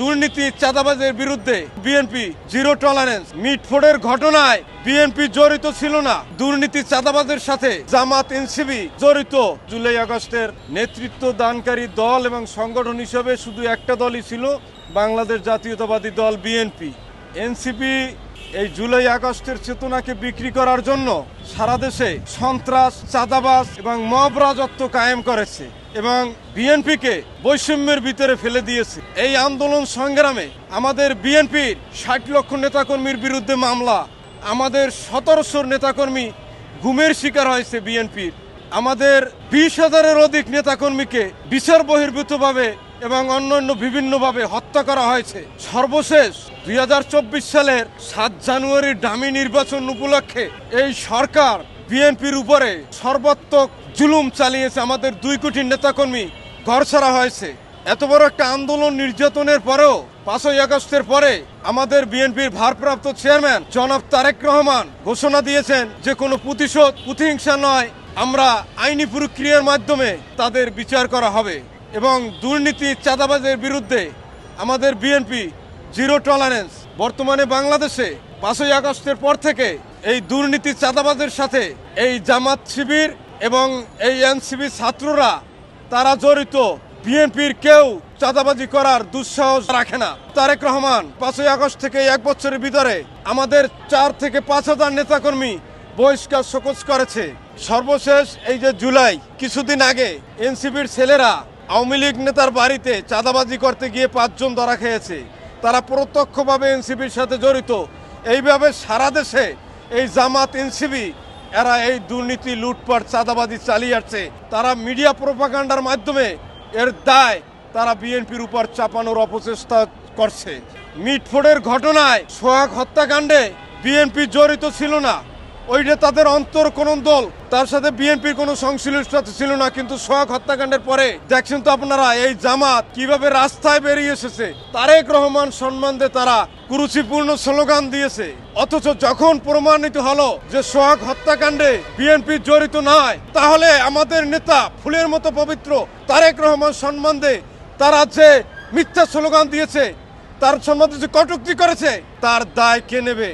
দুর্নীতি, চাঁদাবাজের বিরুদ্ধে BNP zero tolerance মিটফোর্ডের ঘটনায় বিএনপি জড়িত ছিল না। দুর্নীতি, চাঁদাবাজের সাথে জামাত এনসিবি জড়িত। জুলাই আগস্টের নেতৃত্ব দানকারী দল এবং সংগঠন হিসেবে শুধু একটা দলই ছিল, বাংলাদেশ জাতীয়তাবাদী দল বিএনপি এনসিপি এই জুলাই আগস্টের চেতনাকে বিক্রি করার জন্য সারা দেশে সন্ত্রাস, চাঁদাবাজ এবং মব রাজত্ব কায়েম করেছে। এবং বিএনপিকে বৈষম্যের ভিতরে ফেলে দিয়েছে। এই আন্দোলন সংগ্রামে আমাদের বিএনপির ষাট লক্ষ নেতাকর্মীর বিরুদ্ধে মামলা, আমাদের সতেরোশোর নেতাকর্মী গুমের শিকার হয়েছে বিএনপির, আমাদের বিশ হাজারের অধিক নেতাকর্মীকে বিচার বহির্ভূতভাবে এবং অন্যান্য বিভিন্নভাবে হত্যা করা হয়েছে। সর্বশেষ দুই হাজার চব্বিশ সালের সাত জানুয়ারির ডামি নির্বাচন উপলক্ষে এই সরকার বিএনপির উপরে সর্বাত্মক জুলুম চালিয়েছে আমাদের দুই কোটি নেতাকর্মী, ঘর ছাড়া হয়েছে। এত বড় একটা আন্দোলন নির্যাতনের পরেও পাঁচই আগস্টের পরে আমাদের বিএনপির ভারপ্রাপ্ত চেয়ারম্যান জনাব তারেক রহমান ঘোষণা দিয়েছেন যে কোনো প্রতিশোধ, প্রতিহিংসা নয়, আমরা আইনি প্রক্রিয়ার মাধ্যমে তাদের বিচার করা হবে এবং দুর্নীতি, চাঁদাবাজের বিরুদ্ধে আমাদের বিএনপি জিরো টলারেন্স। বর্তমানে বাংলাদেশে পাঁচই আগস্টের পর থেকে এই দুর্নীতি চাঁদাবাজের সাথে এই জামাত শিবির এবং এই এনসিবি ছাত্ররা, তারা জড়িত। বিএনপির কেউ চাঁদাবাজি করার দুঃসাহস রাখে না। তারেক রহমান, পাঁচই আগস্ট থেকে এক বছরের ভিতরে আমাদের চার থেকে পাঁচ হাজার নেতাকর্মী বহিষ্কার শোকজ করেছে। সর্বশেষ এই যে জুলাই, কিছুদিন আগে এনসিপির ছেলেরা আওয়ামী লীগ নেতার বাড়িতে চাঁদাবাজি করতে গিয়ে পাঁচজন ধরা খেয়েছে। তারা প্রত্যক্ষভাবে এনসিপির সাথে জড়িত। এইভাবে সারা দেশে এই জামাত এনসিবি এরা এই দুর্নীতি, লুটপাট চাঁদাবাদি চালিয়ে আসছে। তারা মিডিয়া প্রোপাকাণ্ডার মাধ্যমে এর দায় তারা বিএনপির উপর চাপানোর অপচেষ্টা করছে। মিটফোর্ডের ঘটনায় সোহাগ হত্যাকাণ্ডে বিএনপি জড়িত ছিল না। ওইটা তাদের অন্তর কোন দল, তার সাথে বিএনপির কোনো সংশ্লিষ্টতা ছিল না, কিন্তু সোহাগ হত্যাকাণ্ডের পরে দেখছেন তো আপনারা, এই জামাত কীভাবে রাস্তায় বেরিয়ে এসেছে? তারেক রহমান সম্বন্ধে তারা কুরুচিপূর্ণ স্লোগান দিয়েছে। অথচ যখন প্রমাণিত হলো যে সোহাগ হত্যাকাণ্ডে বিএনপি জড়িত নয় তাহলে আমাদের নেতা ফুলের মতো পবিত্র তারেক রহমান সম্বন্ধে তারা যে মিথ্যা স্লোগান দিয়েছে, তার সম্বন্ধে যে কটুক্তি করেছে, তার দায় কে নেবে?